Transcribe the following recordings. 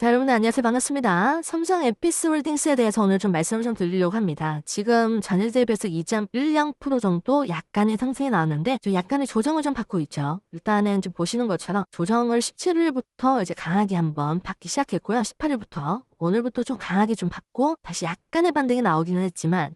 자, 여러분 안녕하세요. 반갑습니다. 삼성 에피스 홀딩스에 대해서 오늘 좀 말씀을 좀 드리려고 합니다. 지금 전일 대비해서 2.10% 정도 약간의 상승이 나왔는데 좀 약간의 조정을 좀 받고 있죠. 일단은 좀 보시는 것처럼 조정을 17일부터 이제 강하게 한번 받기 시작했고요. 18일부터 오늘부터 좀 강하게 좀 받고 다시 약간의 반등이 나오기는 했지만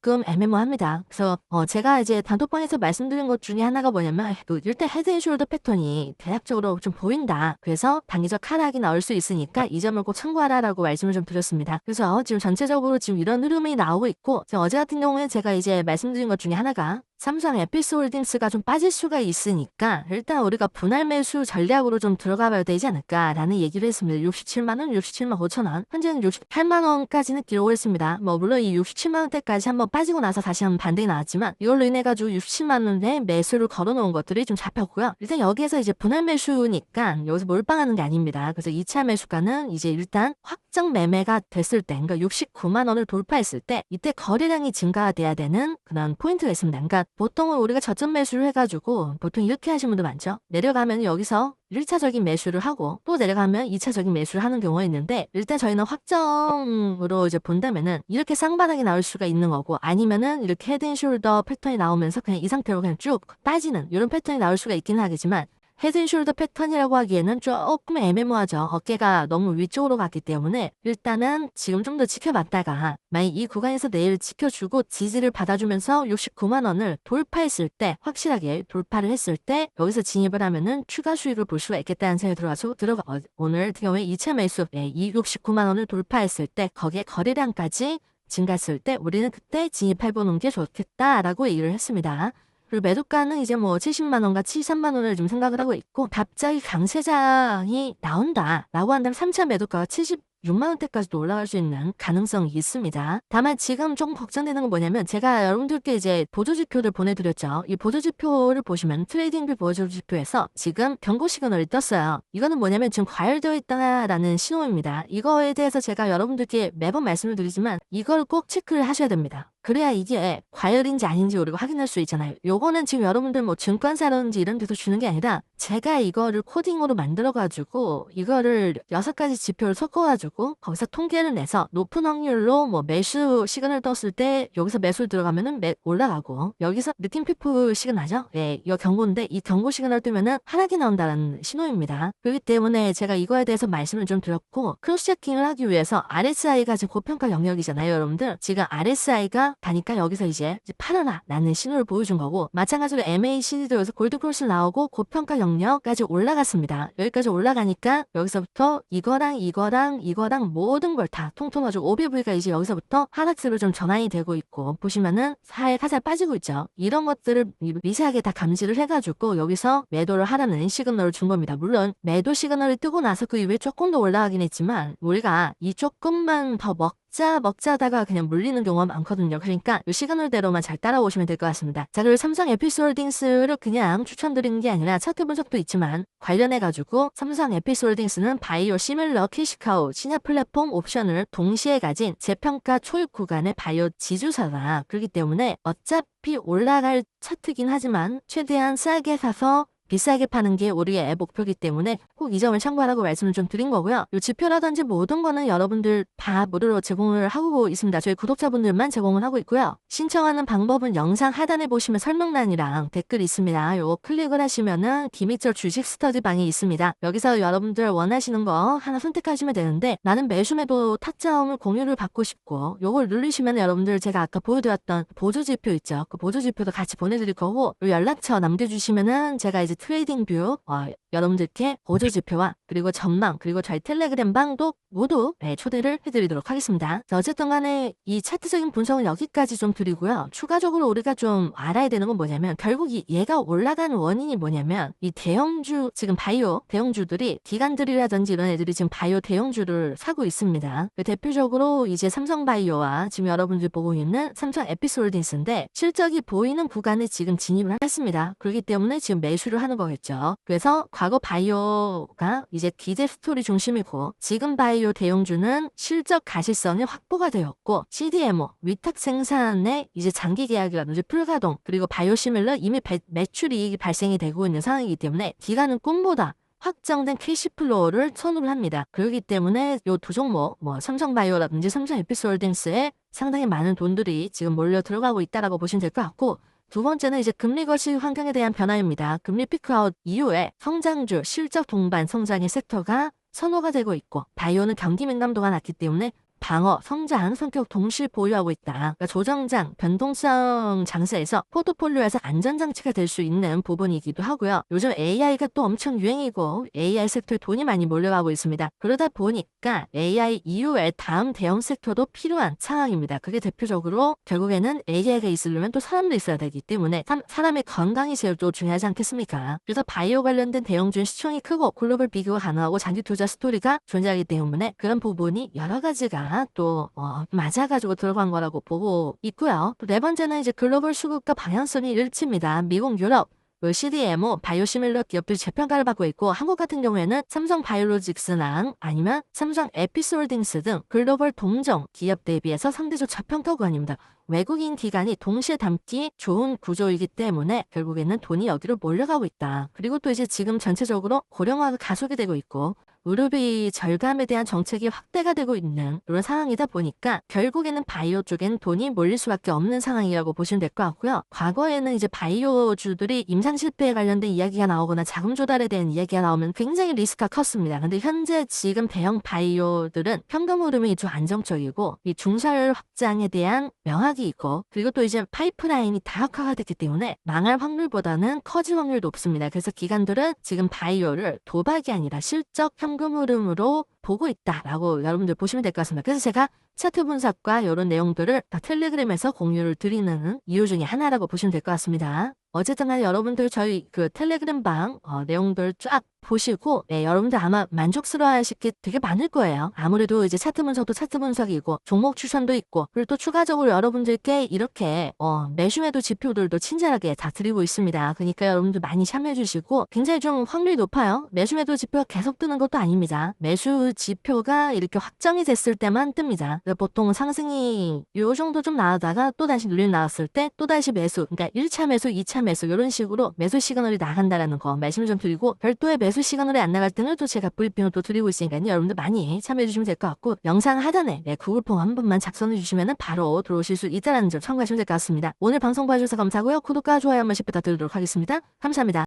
조금 애매모호합니다. 그래서 어 제가 이제 단톡방에서 말씀드린 것 중에 하나가 뭐냐면 그 일단 헤드앤숄더 패턴이 대략적으로 좀 보인다. 그래서 단기적 하락이 나올 수 있으니까 이 점을 꼭 참고하라라고 말씀을 좀 드렸습니다. 그래서 지금 전체적으로 지금 이런 흐름이 나오고 있고 어제 같은 경우에 제가 이제 말씀드린 것 중에 하나가 삼성 에피스홀딩스가 좀 빠질 수가 있으니까 일단 우리가 분할 매수 전략으로 좀 들어가 봐야 되지 않을까라는 얘기를 했습니다. 67만 원, 67만 5천 원, 현재는 68만 원까지는 기록을 했습니다. 뭐 물론 이 67만 원대까지 한번 빠지고 나서 다시 한번 반등이 나왔지만 이걸로 인해 가지고 67만 원에 매수를 걸어놓은 것들이 좀 잡혔고요. 일단 여기에서 이제 분할 매수니까 여기서 몰빵하는 게 아닙니다. 그래서 2차 매수가는 이제 일단 확 정 매매가 됐을 때, 그러니까 69만 원을 돌파했을 때 이때 거래량이 증가돼야 되는 그런 포인트가 있습니다. 그러니까 보통은 우리가 저점 매수를 해가지고 보통 이렇게 하시는 분들 많죠. 내려가면 여기서 1차적인 매수를 하고 또 내려가면 2차적인 매수를 하는 경우가 있는데 일단 저희는 확정으로 이제 본다면은 이렇게 쌍바닥이 나올 수가 있는 거고 아니면은 이렇게 헤드 앤 숄더 패턴이 나오면서 그냥 이 상태로 그냥 쭉 빠지는 이런 패턴이 나올 수가 있기는 하겠지만 헤드앤숄더 패턴이라고 하기에는 조금 애매모하죠. 어깨가 너무 위쪽으로 갔기 때문에 일단은 지금 좀 더 지켜봤다가 만약 이 구간에서 내일 지켜주고 지지를 받아주면서 69만 원을 돌파했을 때 확실하게 돌파를 했을 때 여기서 진입을 하면은 추가 수익을 볼 수가 있겠다는 생각이 들어가서 들어가 어, 오늘 같은 경우에 2차 매수 네, 이 69만 원을 돌파했을 때 거기에 거래량까지 증가했을 때 우리는 그때 진입해보는 게 좋겠다라고 얘기를 했습니다. 그리고 매도가는 이제 뭐 70만 원과 73만 원을 좀 생각을 하고 있고 갑자기 강세장이 나온다라고 한다면 3차 매도가가 76만 원대까지도 올라갈 수 있는 가능성이 있습니다. 다만 지금 조금 걱정되는 건 뭐냐면 제가 여러분들께 이제 보조지표를 보내드렸죠. 이 보조지표를 보시면 트레이딩뷰 보조지표에서 지금 경고 시그널이 떴어요. 이거는 뭐냐면 지금 과열되어 있다라는 신호입니다. 이거에 대해서 제가 여러분들께 매번 말씀을 드리지만 이걸 꼭 체크를 하셔야 됩니다. 그래야 이게 과열인지 아닌지 우리가 확인할 수 있잖아요. 요거는 지금 여러분들 뭐 증권사라든지 이런 데서 주는 게 아니라 제가 이거를 코딩으로 만들어가지고 이거를 여섯 가지 지표를 섞어가지고 거기서 통계를 내서 높은 확률로 뭐 매수 시간을 떴을 때 여기서 매수를 들어가면은 매, 올라가고 여기서 느낌피프 시그널죠? 예, 이거 경고인데 이 경고 시그널 뜨면은 하락이 나온다는 신호입니다. 그렇기 때문에 제가 이거에 대해서 말씀을 좀 드렸고 크로스 체킹을 하기 위해서 RSI가 지금 고평가 영역이잖아요, 여러분들. 지금 RSI가 가니까 여기서 이제, 팔아라 라는 신호를 보여준 거고 마찬가지로 MACD도 여기서 골드크로스 나오고 고평가 영역까지 올라갔습니다. 여기까지 올라가니까 여기서부터 이거랑 이거랑 이거랑 모든 걸 다 통통해가지고 OBV가 이제 여기서부터 하락세로 좀 전환이 되고 있고 보시면은 사에 살살 빠지고 있죠. 이런 것들을 미세하게 다 감지를 해가지고 여기서 매도를 하라는 시그널을 준 겁니다. 물론 매도 시그널이 뜨고 나서 그 이후에 조금 더 올라가긴 했지만 우리가 이 조금만 더 먹. 먹자 먹자 하다가 그냥 물리는 경우가 많거든요. 그러니까 이 시그널대로만 잘 따라오시면 될 것 같습니다. 자 그리고 삼성 에피솔딩스를 그냥 추천드리는 게 아니라 차트 분석도 있지만 관련해가지고 삼성 에피솔딩스는 바이오 시밀러 캐시카우 신약 플랫폼 옵션을 동시에 가진 재평가 초입 구간의 바이오 지주사다. 그렇기 때문에 어차피 올라갈 차트긴 하지만 최대한 싸게 사서 비싸게 파는 게 우리의 목표이기 때문에 꼭 이 점을 참고하라고 말씀을 좀 드린 거고요. 이 지표라든지 모든 거는 여러분들 다 무료로 제공을 하고 있습니다. 저희 구독자분들만 제공을 하고 있고요. 신청하는 방법은 영상 하단에 보시면 설명란이랑 댓글 있습니다. 요거 클릭을 하시면은 기믹절 주식 스터디 방이 있습니다. 여기서 여러분들 원하시는 거 하나 선택하시면 되는데 나는 매수 매도 타점을 공유를 받고 싶고 요걸 누르시면 여러분들 제가 아까 보여드렸던 보조지표 있죠. 그 보조지표도 같이 보내드릴 거고 연락처 남겨주시면은 제가 이제 트레이딩 뷰 어, 여러분들께 보조 지표와 그리고 전망 그리고 저희 텔레그램 방도 모두 네, 초대를 해드리도록 하겠습니다. 자, 어쨌든 간에 이 차트적인 분석은 여기까지 좀 드리고요. 추가적으로 우리가 좀 알아야 되는 건 뭐냐면 결국 이 얘가 올라가는 원인이 뭐냐면 이 대형주 지금 바이오 대형주들이 기관들이라든지 이런 애들이 지금 바이오 대형주를 사고 있습니다. 그 대표적으로 이제 삼성바이오와 지금 여러분들 보고 있는 삼성 에피솔딩스인데 실적이 보이는 구간에 지금 진입을 했습니다. 그렇기 때문에 지금 매수를 하는 거겠죠. 그래서 과거 바이오가 이제 기대 스토리 중심이고 지금 바이오 대형주는 실적 가시성이 확보가 되었고 CDMO 위탁 생산에 이제 장기 계약이라든지 풀가동 그리고 바이오시밀러 이미 배, 매출 이익이 발생이 되고 있는 상황이기 때문에 기간은 꿈보다 확정된 캐시플로우를 선호를 합니다. 그렇기 때문에 요두 종목, 뭐 삼성바이오라든지 삼성 에피스홀딩스에 상당히 많은 돈들이 지금 몰려 들어가고 있다라고 보시면 될 것 같고 두 번째는 이제 금리 거시 환경에 대한 변화입니다. 금리 피크아웃 이후에 성장주, 실적 동반 성장의 섹터가 선호가 되고 있고 바이오는 경기 민감도가 낮기 때문에 방어, 성장 성격 동시에 보유하고 있다. 그러니까 조정장, 변동성 장세에서 포트폴리오에서 안전장치가 될 수 있는 부분이기도 하고요. 요즘 AI가 또 엄청 유행이고 AI 섹터에 돈이 많이 몰려가고 있습니다. 그러다 보니까 AI 이후에 다음 대형 섹터도 필요한 상황입니다. 그게 대표적으로 결국에는 AI가 있으려면 또 사람도 있어야 되기 때문에 사, 사람의 건강이 제일 또 중요하지 않겠습니까? 그래서 바이오 관련된 대형주의 시총이 크고 글로벌 비교가 가능하고 장기 투자 스토리가 존재하기 때문에 그런 부분이 여러 가지가 또 어, 맞아가지고 들어간 거라고 보고 있고요. 또네 번째는 이제 글로벌 수급과 방향성이 일치입니다. 미국, 유럽, 그 CDMO, 바이오시밀러 기업들이 재평가를 받고 있고 한국 같은 경우에는 삼성 바이오로직스나 아니면 삼성 에피솔딩스 등 글로벌 동종 기업 대비해서 상대적 저평가 구간입니다. 외국인 기관이 동시에 담기 좋은 구조이기 때문에 결국에는 돈이 여기로 몰려가고 있다. 그리고 또 이제 지금 전체적으로 고령화가 가속이 되고 있고 의료비 절감에 대한 정책이 확대가 되고 있는 그런 상황이다 보니까 결국에는 바이오 쪽엔 돈이 몰릴 수밖에 없는 상황이라고 보시면 될 것 같고요. 과거에는 이제 바이오주들이 임상 실패에 관련된 이야기가 나오거나 자금 조달에 대한 이야기가 나오면 굉장히 리스크가 컸습니다. 근데 현재 지금 대형 바이오들은 현금 흐름이 좀 안정적이고 이 중설 확장에 대한 명확이 있고 그리고 또 이제 파이프라인이 다각화가 됐기 때문에 망할 확률보다는 커질 확률이 높습니다. 그래서 기관들은 지금 바이오를 도박이 아니라 실적 현금 흐름으로 보고 있다라고 여러분들 보시면 될 것 같습니다. 그래서 제가 차트 분석과 이런 내용들을 다 텔레그램에서 공유를 드리는 이유 중에 하나라고 보시면 될 것 같습니다. 어쨌든 여러분들 저희 그 텔레그램 방 어, 내용들 쫙 보시고 네, 여러분들 아마 만족스러워하실 게 되게 많을 거예요. 아무래도 이제 차트 분석도 차트 분석이고 종목 추천도 있고 그리고 또 추가적으로 여러분들께 이렇게 어, 매수매도 지표들도 친절하게 다 드리고 있습니다. 그러니까 여러분들 많이 참여해 주시고 굉장히 좀 확률이 높아요. 매수매도 지표가 계속 뜨는 것도 아닙니다. 매수 지표가 이렇게 확정이 됐을 때만 뜹니다. 그러니까 보통 상승이 요 정도 좀 나오다가 또 다시 눌림 나왔을 때 또 다시 매수 그러니까 1차 매수, 2차 매수 이런 식으로 매수 시그널이 나간다라는 거 말씀을 좀 드리고 별도의 매수 시그널이 안 나갈 때는 또 제가 브리핑을 또 드리고 있으니까 여러분들 많이 참여해 주시면 될 것 같고 영상 하단에 네, 구글 폼 한 번만 작성해 주시면 바로 들어오실 수 있다는 점 참고하시면 될 것 같습니다. 오늘 방송 봐주셔서 감사하고요. 구독과 좋아요 한 번씩 부탁드리도록 하겠습니다. 감사합니다.